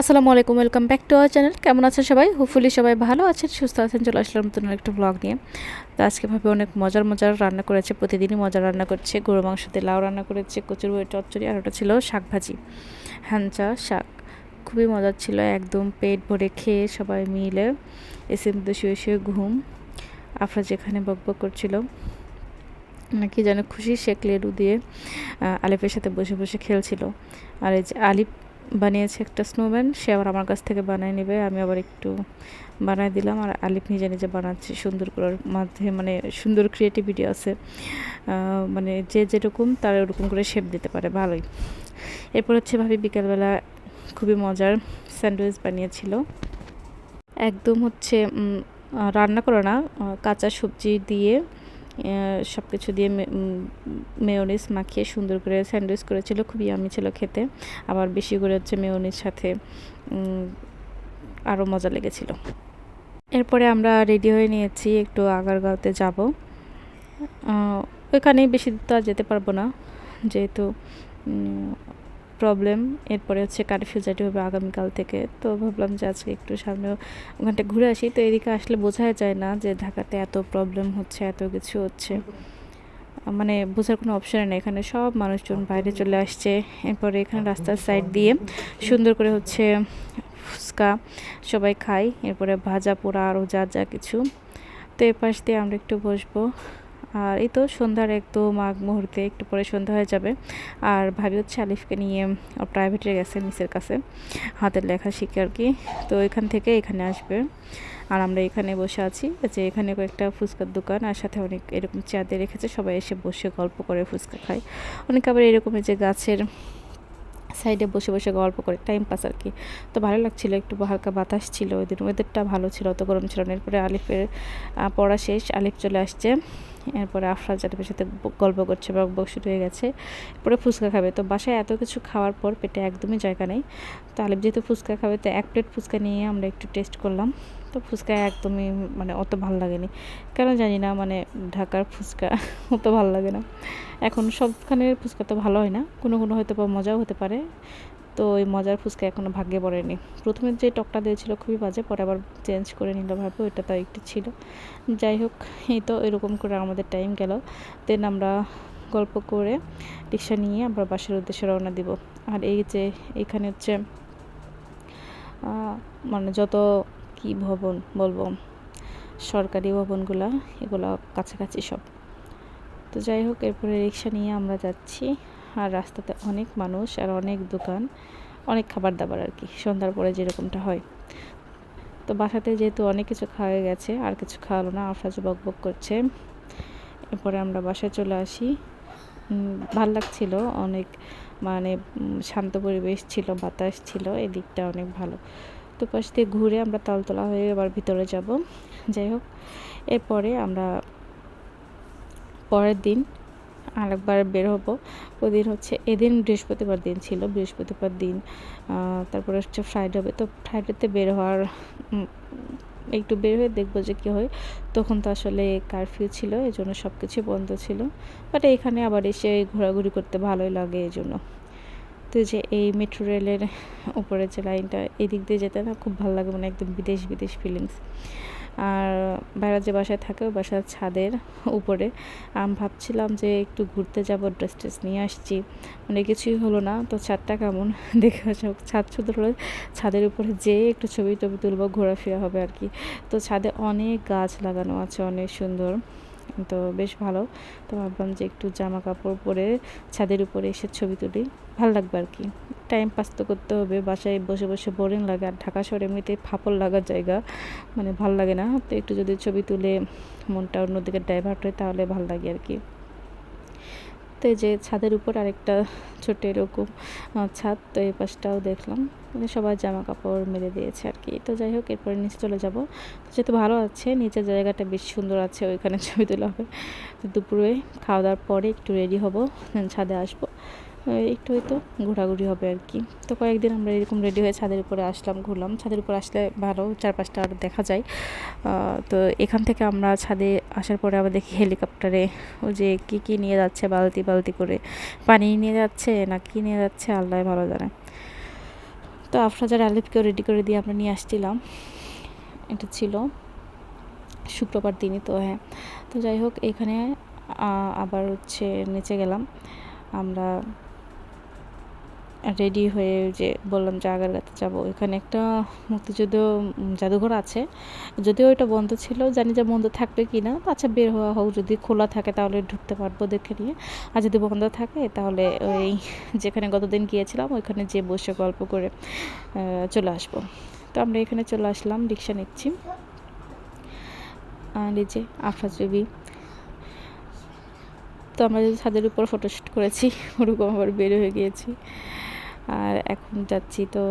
আসসালামু আলাইকুম, welcome back to our channel. কেমন আছেন সবাই? হোপফুলি সবাই ভালো আছেন, সুস্থ আছেন। চলে আসলাম নতুন একটা ব্লগ নিয়ে। তো আজকে ভাবে অনেক মজার মজার রান্না করেছে, প্রতিদিনই মজার রান্না করছে। গরু মাংস দিয়ে লাউ রান্না করেছে, কচুর বই চচ্চড়ি, আর ওটা ছিল শাক ভাজি। হ্যাঞ্চা শাক। খুবই মজার ছিল, একদম পেট ভরে খেয়ে সবাই মিলে এসে মধ্যে শুয়ে শুয়ে ঘুম। আফরা যেখানে বকবক করছিল নাকি যেন খুশি শেখ লেডু দিয়ে আলিফের সাথে বসে বসে খেলছিল। আর এই যে আলিফ বানিয়েছে একটা স্নোম্যান সে আবার আমার কাছ থেকে বানায় নেবে, আমি আবার একটু বানায় দিলাম, আর আলিফ নিজে নিজে বানাচ্ছে, সুন্দর করার মাধ্যমে মানে সুন্দর ক্রিয়েটিভিটি আছে। মানে যে যেরকম তার ওরকম করে শেপ দিতে পারে, ভালোই। এরপর হচ্ছে ভাবি বিকালবেলা খুবই মজার স্যান্ডউইচ বানিয়েছিল। একদম হচ্ছে রান্না করো না কাঁচা সবজি দিয়ে সব কিছু দিয়ে মেয়নিস মাখিয়ে সুন্দর করে স্যান্ডউইচ করেছিল, খুবই আমি ছিল খেতে। আবার বেশি করে হচ্ছে মেয়নির সাথে আরও মজা লেগেছিল। এরপরে আমরা রেডি হয়ে নিয়েছি, একটু আগারগাঁওতে যাব। ওইখানেই বেশি দূর তো আর যেতে পারব না। যেহেতু প্রবলেম এরপরে হচ্ছে কারফিউ যেটি হবে আগামীকাল থেকে। তো ভাবলাম যে আজকে একটু সামনে ওখানটা ঘুরে আসি। তো এদিকে আসলে বোঝাই যায় না যে ঢাকাতে এত প্রবলেম হচ্ছে, এত কিছু হচ্ছে। মানে বোঝার কোনো অপশন নেই। এখানে সব মানুষজন বাইরে চলে আসছে। এরপরে এখানে রাস্তার সাইড দিয়ে সুন্দর করে হচ্ছে ফুচকা সবাই খাই এরপরে ভাজা পোড়া আরও যা যা কিছু। তো এ পাশ দিয়ে আমরা একটু বসবো। আর এই তো সন্ধ্যার একদম আগ মুহূর্তে একটু পরে সন্ধ্যা হয়ে যাবে। আর ভাবি হচ্ছে আলিফকে নিয়ে প্রাইভেটে গেছে মিসের কাছে, হাতের লেখা শিখে আর কি। তো এখান থেকে এখানে আসবে। আর আমরা এখানে বসে আছি যে এখানে কয়েকটা ফুচকার দোকান, আর সাথে অনেক এরকম দিয়ে রেখেছে, সবাই এসে বসে গল্প করে ফুচকা খায়। অনেক আবার এরকমের যে গাছের সাইডে বসে বসে গল্প করে টাইম পাস আর কি। তো ভালো লাগছিল, একটু হালকা বাতাস ছিল, ওই দিন ওয়েদারটা ভালো ছিল, অত গরম ছিল না। এরপরে আলিফের পড়া শেষ, আলিফ চলে আসছে। এরপরে আফরাজ জাটিফের সাথে গল্প করছে বক বক শুরু হয়ে গেছে। এরপরে ফুচকা খাবে। তো বাসায় এত কিছু খাওয়ার পর পেটে একদমই জায়গা নেই। তো আলিফ যেহেতু ফুচকা খাবে, তো এক প্লেট ফুচকা নিয়ে আমরা একটু টেস্ট করলাম। তো ফুচকা একদমই মানে অত ভালো লাগেনি। কেন জানি না মানে ঢাকার ফুচকা অত ভালো লাগে না। এখন সবখানের ফুচকা তো ভালো হয় না। কোনো কোনো হয়তো বা মজাও হতে পারে। তো ওই মজার ফুচকা এখনও ভাগ্যে পড়েনি। প্রথমে যে টকটা দিয়েছিল খুবই বাজে, পরে আবার চেঞ্জ করে নিল ভাবে ওইটা তো একটু ছিল। যাই হোক, এই তো এরকম করে আমাদের টাইম গেল। দেন আমরা গল্প করে রিক্সা নিয়ে আমরা বাসের উদ্দেশ্যে রওনা দিব। আর এই যে এখানে হচ্ছে মানে যত কি ভবন বলব, সরকারি ভবনগুলা, এগুলো কাছাকাছি সব। তো যাই হোক, এরপরে রিক্সা নিয়ে আমরা যাচ্ছি। আর রাস্তাতে অনেক মানুষ আর অনেক দোকান, অনেক খাবার দাবার আর কি, সন্ধ্যার পরে যেরকমটা হয়। তো বাসাতে যেহেতু অনেক কিছু খাওয়া গেছে, আর কিছু খাওয়ালো না, আফরাজ বক বক করছে। এরপরে আমরা বাসায় চলে আসি। ভালো লাগছিল, অনেক মানে শান্ত পরিবেশ ছিল, বাতাস ছিল, এদিকটা অনেক ভালো। তো পাশ দিয়ে ঘুরে আমরা তলতলা হয়ে আবার ভিতরে যাব। যাই হোক, এরপরে আমরা পরের দিন আরেকবার বের হব। ওদিন হচ্ছে, এদিন বৃহস্পতিবার দিন ছিল, বৃহস্পতিবার দিন তারপরে হচ্ছে ফ্রাইডে হবে। তো ফ্রাইডেতে বের হওয়ার একটু বের হয়ে দেখব যে কী হয়। তখন তো আসলে কারফিউ ছিল এই জন্য সব কিছু বন্ধ ছিল। বাট এখানে আবার এসে ঘোরাঘুরি করতে ভালোই লাগে এই জন্য তো যে এই মেট্রো রেলের উপরে যে লাইনটা এদিক দিয়ে যেতে না খুব ভালো লাগে মানে একদম বিদেশ বিদেশ ফিলিংস আর বাইরে যে বাসায় থাকে, ওই বাসার ছাদের উপরে। আমি ভাবছিলাম যে একটু ঘুরতে যাব ড্রেস ট্রেস নিয়ে আসছি। মানে কিছুই হলো না। তো ছাদটা কেমন? দেখে হোক ছাদ শুধু হলো ছাদের উপরে যেয়ে একটু ছবি টবি তুলবো, ঘোরাফেরা হবে আর কি। তো ছাদে অনেক গাছ লাগানো আছে, অনেক সুন্দর। তো বেশ ভালো। তো ভাবলাম যে একটু জামা কাপড় পরে ছাদের উপরে এসে ছবি তুলি। ভালো লাগবে আর কি। টাইম পাস তো করতে হবে, বাসায় বসে বসে বোরিং লাগে, আর ঢাকা শহরে এমনিতেই ফাপড় লাগার জায়গা মানে ভালো লাগে না। তো একটু যদি ছবি তুলে মনটা অন্যদিকে ডাইভার্ট হয় তাহলে ভালো লাগে আর কি। তো যে ছাদের উপর আরেকটা ছোট এরকম ছাদ, তো এই পাশটাও দেখলাম। মানে সবাই জামা কাপড় মেলে দিয়েছে আর কি। তো যাই হোক, এরপরে নিচে চলে যাব। যেহেতু ভালো আছে, নিচের জায়গাটা বেশ সুন্দর আছে, ওইখানে ছবি তোলা হবে। তো দুপুরে খাওয়া দাওয়ার পরে একটু রেডি হব ছাদে আসব। একটু হয়তো ঘোরাঘুরি হবে আর কি। তো কয়েকদিন আমরা এরকম রেডি হয়ে ছাদের উপরে আসলাম, ঘুরলাম। ছাদের উপর আসলে ভালো, চারপাশটা আরও দেখা যায়। তো এখান থেকে আমরা ছাদে আসার পরে আবার দেখি হেলিকপ্টারে ও যে কী কী নিয়ে যাচ্ছে, বালতি বালতি করে। পানি নিয়ে যাচ্ছে না কী নিয়ে যাচ্ছে, আল্লাহ ভালো জানে। তো আফরাজার আলিফকেও রেডি করে দিয়ে আমরা নিয়ে আসছিলাম। এটা ছিল শুক্রবার দিনই তো হ্যাঁ। তো যাই হোক, এখানে আবার হচ্ছে নিচে গেলাম। আমরা রেডি হয়ে যে বললাম যে আগারগাতে যাব। এখানে একটা মুক্তিযুদ্ধ জাদুঘর আছে। যদিও এটা বন্ধ ছিল, জানি যে বন্ধ থাকবে কি না আচ্ছা বের হওয়া হোক, যদি খোলা থাকে তাহলে ঢুকতে পারব দেখে নিয়ে। আর যদি বন্ধ থাকে তাহলে ওই যেখানে গতদিন গিয়েছিলাম, ওইখানে যে বসে গল্প করে চলে আসব। তো আমরা এখানে চলে আসলাম রিক্সা নিচ্ছি। আর এই যে আফরাজ বেবি। তো আমরা ছাদের উপর ফটোশ্যুট করেছি, ওরকম আবার বের হয়ে গিয়েছি। আর এখন যাচ্ছি তো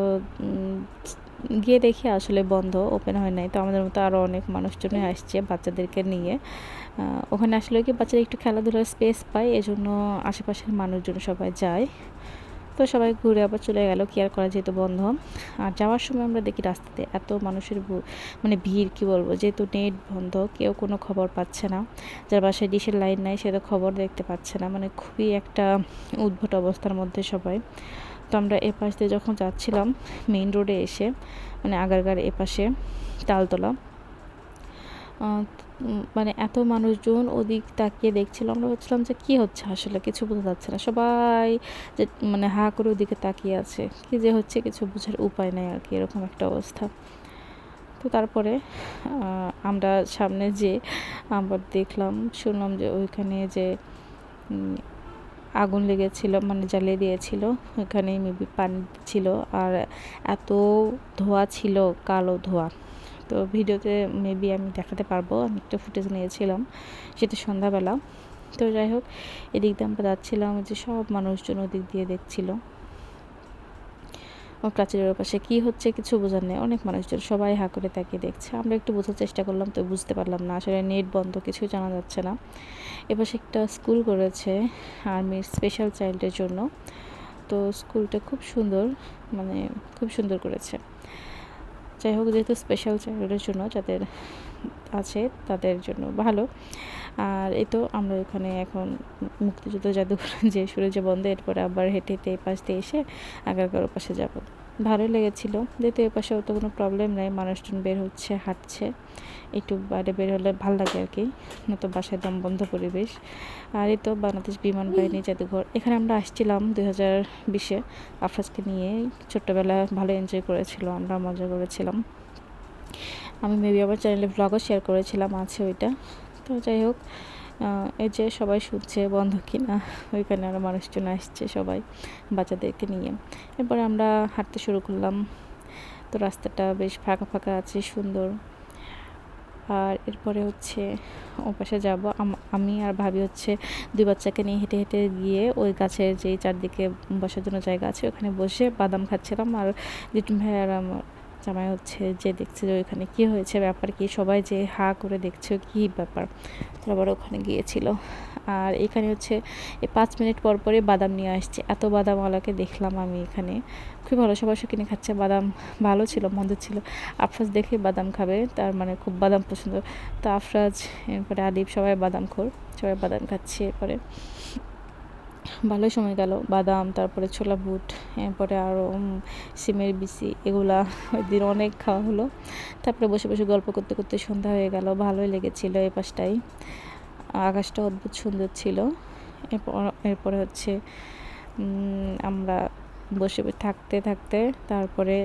গিয়ে দেখি আসলে বন্ধ ওপেন হয় নাই। তো আমাদের মতো আরও অনেক মানুষজনই আসছে বাচ্চাদেরকে নিয়ে। ওখানে আসলে কি বাচ্চারা একটু খেলাধুলার স্পেস পায় এজন্য আশেপাশের মানুষজন সবাই যায়। তো সবাই ঘুরে আবার চলে গেল কেয়ার করা যেহেতু বন্ধ। আর যাওয়ার সময় আমরা দেখি রাস্তাতে এত মানুষের মানে ভিড় কি বলব? যেহেতু নেট বন্ধ কেউ কোনো খবর পাচ্ছে না। যার বাসায় ডিশের লাইন নাই সে তো খবর দেখতে পাচ্ছে না। মানে খুবই একটা উদ্ভট অবস্থার মধ্যে সবাই। তো আমরা এ পাশ দিয়ে যখন যাচ্ছিলাম মেইন রোডে এসে মানে আগারগার এপাশে তালতলা মানে এত মানুষজন ওদিক তাকিয়ে দেখছিল আমরা ভাবছিলাম যে কী হচ্ছে আসলে, কিছু বোঝা যাচ্ছে না। সবাই যে মানে হা করে ওদিকে তাকিয়ে আছে, কি যে হচ্ছে কিছু বোঝার উপায় নেই আর কি, এরকম একটা অবস্থা। তো তারপরে আমরা সামনে যে আবার দেখলাম, শুনলাম যে ওইখানে যে আগুন লেগেছিল মানে জ্বালিয়ে দিয়েছিল। ওখানে মেবি পানি ছিল আর এত ধোয়া ছিল, কালো ধোয়া। তো ভিডিওতে মেবি আমি দেখাতে পারব, আমি একটা ফুটেজ নিয়েছিলাম সেটা সন্ধ্যাবেলা। তো যাই হোক, এদিক দিয়ে আমরা যাচ্ছিলাম, যে সব মানুষজন ওদিক দিয়ে দেখছিল। প্রাচীরের ওপাশে কি হচ্ছে কিছু বোঝার নেই। অনেক মানুষজন সবাই হা করে তাকিয়ে দেখছে। আমরা একটু বোঝার চেষ্টা করলাম, তো বুঝতে পারলাম না। আসলে নেট বন্ধ কিছু জানা যাচ্ছে না। এপাশে একটা স্কুল করেছে আর্মির স্পেশাল চাইল্ডের জন্য। তো স্কুলটা খুব সুন্দর মানে খুব সুন্দর করেছে। যাই হোক, যেহেতু স্পেশাল চাইল্ডের জন্য, যাদের আছে তাদের জন্য ভালো। আর এই তো আমরা ওখানে এখন মুক্তিযুদ্ধ জাদুঘর যে সূর্য বন্ধ এরপরে আবার হেঁটে হেঁটে পাশ দিয়ে এসে আগারগাঁওর পাশে যাব। ভালোই লেগেছিল। যেহেতু এ পাশে অত কোনো প্রবলেম নেই, মানুষজন বের হচ্ছে, হাঁটছে। একটু বাইরে বের হলে ভালো লাগে আর কি, নয়তো বাসায় দম বন্ধ পরিবেশ। আর এই তো বাংলাদেশ বিমান বাহিনী জাদুঘর। এখানে আমরা আসছিলাম দুই হাজার বিশে। আফরাজকে নিয়ে ছোট্টবেলা ভালো এনজয় করেছিল আমরা মজা করেছিলাম। আমি মেবি আমার চ্যানেলে ব্লগও শেয়ার করেছিলাম, আছে ওইটা। তো যাই হোক এই যে সবাই শুনছে বন্ধ কিনা, ওইখানে আরও মানুষজন আসছে সবাই, বাচ্চাদেরকে নিয়ে। এরপরে আমরা হাঁটতে শুরু করলাম। তো রাস্তাটা বেশ ফাঁকা ফাঁকা আছে, সুন্দর। আর এরপরে হচ্ছে, ও পাশে যাব। আমি আর ভাবি হচ্ছে দুই বাচ্চাকে নিয়ে হেঁটে হেঁটে গিয়ে ওই গাছের যেই চারদিকে বসার জন্য জায়গা আছে, ওখানে বসে বাদাম খাচ্ছিলাম। আর লিটন ভাই আর আমার জামাই হচ্ছে যে দেখছে যে ওইখানে কী হয়েছে, ব্যাপার কি, সবাই যে হা করে দেখছে কী ব্যাপার। আবার ওখানে গিয়েছিল। আর এখানে হচ্ছে পাঁচ মিনিট পর পরে বাদাম নিয়ে আসছে। এত বাদামওয়ালাকে দেখলাম আমি এখানে। খুব ভালো সবাই কিনে খাচ্ছে। বাদাম ভালো ছিল, মন্দ ছিল। আফরাজ দেখে বাদাম খাবে, তার মানে খুব বাদাম পছন্দ। তো আফরাজ, এরপরে আদিব, সবাই বাদাম খোর, সবাই বাদাম খাচ্ছে এরপরে। ভালোই সময় গেল। বাদাম, তারপরে ছোলা বুট, এরপরে আরও সিমের বিসি এগুলা ওই দিন অনেক খাওয়া হলো। তারপরে বসে বসে গল্প করতে করতে সন্ধ্যা হয়ে গেল। ভালোই লেগেছিল এই পাশটাই। আকাশটা অদ্ভুত সুন্দর ছিল। এরপর, এরপরে হচ্ছে আমরা বসে থাকতে থাকতে তারপরে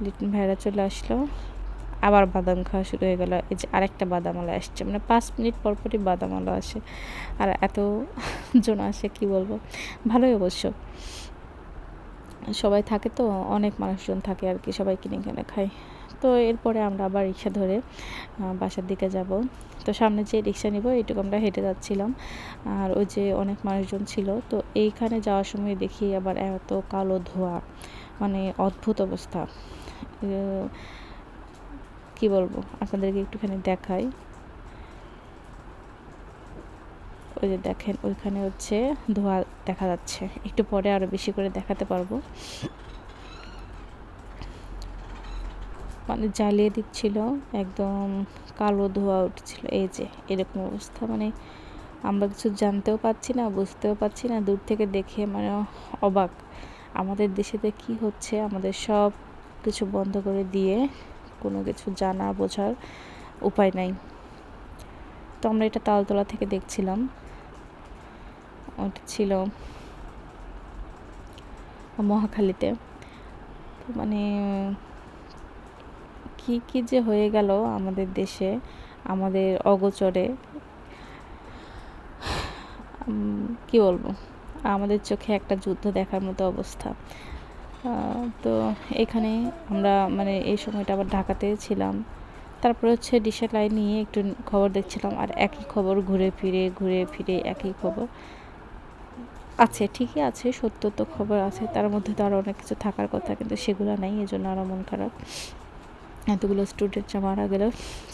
লিটন ভাইরা চলে আসলো। আবার বাদাম খাওয়া শুরু হয়ে গেল। এই যে আরেকটা বাদামওয়ালা আসছে মানে পাঁচ মিনিট পর পরই বাদামওয়ালা আসে। আর এত জন আসে, কি বলব? ভালোই অবশ্য। সবাই থাকে তো, অনেক মানুষজন থাকে আর কি, সবাই কিনে কিনে খায়। তো এরপরে আমরা আবার রিক্সা ধরে বাসার দিকে যাব। তো সামনে যে রিক্সা নিব, এইটুকু আমরা হেঁটে যাচ্ছিলাম। আর ওই যে অনেক মানুষজন ছিল। তো এইখানে যাওয়ার সময় দেখি আবার এত কালো ধোয়া। মানে অদ্ভুত অবস্থা। কি বলব? আপনাদেরকে একটুখানি দেখাই। ওই যে দেখেন, ওইখানে হচ্ছে ধোয়া দেখা যাচ্ছে। একটু পরে আরও বেশি করে দেখাতে পারব। মানে জ্বালিয়ে দিচ্ছিল, একদম কালো ধোয়া উঠছিল। এই যে, এরকম অবস্থা। মানে আমরা কিছু জানতেও পাচ্ছি না, বুঝতেও পাচ্ছি না, দূর থেকে দেখে মানে অবাক। আমাদের দেশেতে কি হচ্ছে? আমাদের সব কিছু বন্ধ করে দিয়ে কোনো কিছু জানা, বোঝার উপায় নাই। তো আমরা এটা তালতলা থেকে দেখছিলাম। ওটা ছিল মহাখালীতে। মানে কি কি যে হয়ে গেল আমাদের দেশে, আমাদের অগোচরে। কি বলব? আমাদের চোখে একটা যুদ্ধ দেখার মতো অবস্থা। তো এখানে আমরা মানে এই সময়টা আবার ঢাকাতে ছিলাম। তারপরে হচ্ছে ডিশের লাইন নিয়ে একটু খবর দেখছিলাম আর একই খবর ঘুরে ফিরে ঘুরে ফিরে একই খবর। আছে, ঠিকই আছে, সত্য তো খবর আছে, তার মধ্যে তো আরও অনেক কিছু থাকার কথা, কিন্তু সেগুলো নাই এই জন্য আরও মন খারাপ। এতগুলো স্টুডেন্ট যে মারা গেল,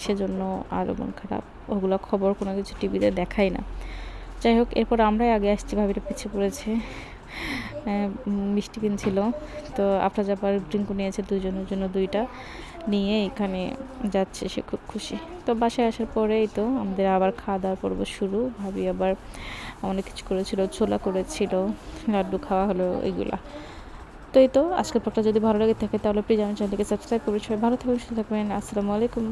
সেজন্য আরও মন খারাপ। ওগুলো খবর কোনো কিছু টিভিতে দেখাই না। যাই হোক, এরপর আমরাই আগে আসছি, ভাবিটা পিছিয়ে পড়েছে। মিষ্টি কিনছিল। তো আপনার যাবার ড্রিঙ্কও নিয়েছে দুজনের জন্য দুইটা। নিয়ে এখানে যাচ্ছে, সে খুব খুশি। তো বাসায় আসার পরেই তো আমাদের আবার খাওয়া দাওয়া পর্ব শুরু। ভাবি আবার অনেক কিছু করেছিল, ছোলা করেছিল, লাড্ডু খাওয়া হলো, এগুলা। তো এই তো, আজকের পরটা যদি ভালো লাগে থাকে তাহলে প্লিজ আমার চ্যানেলকে সাবস্ক্রাইব করে সবাই ভালো থাকবেন, সুস্থ থাকবেন। আসসালামু আলাইকুম।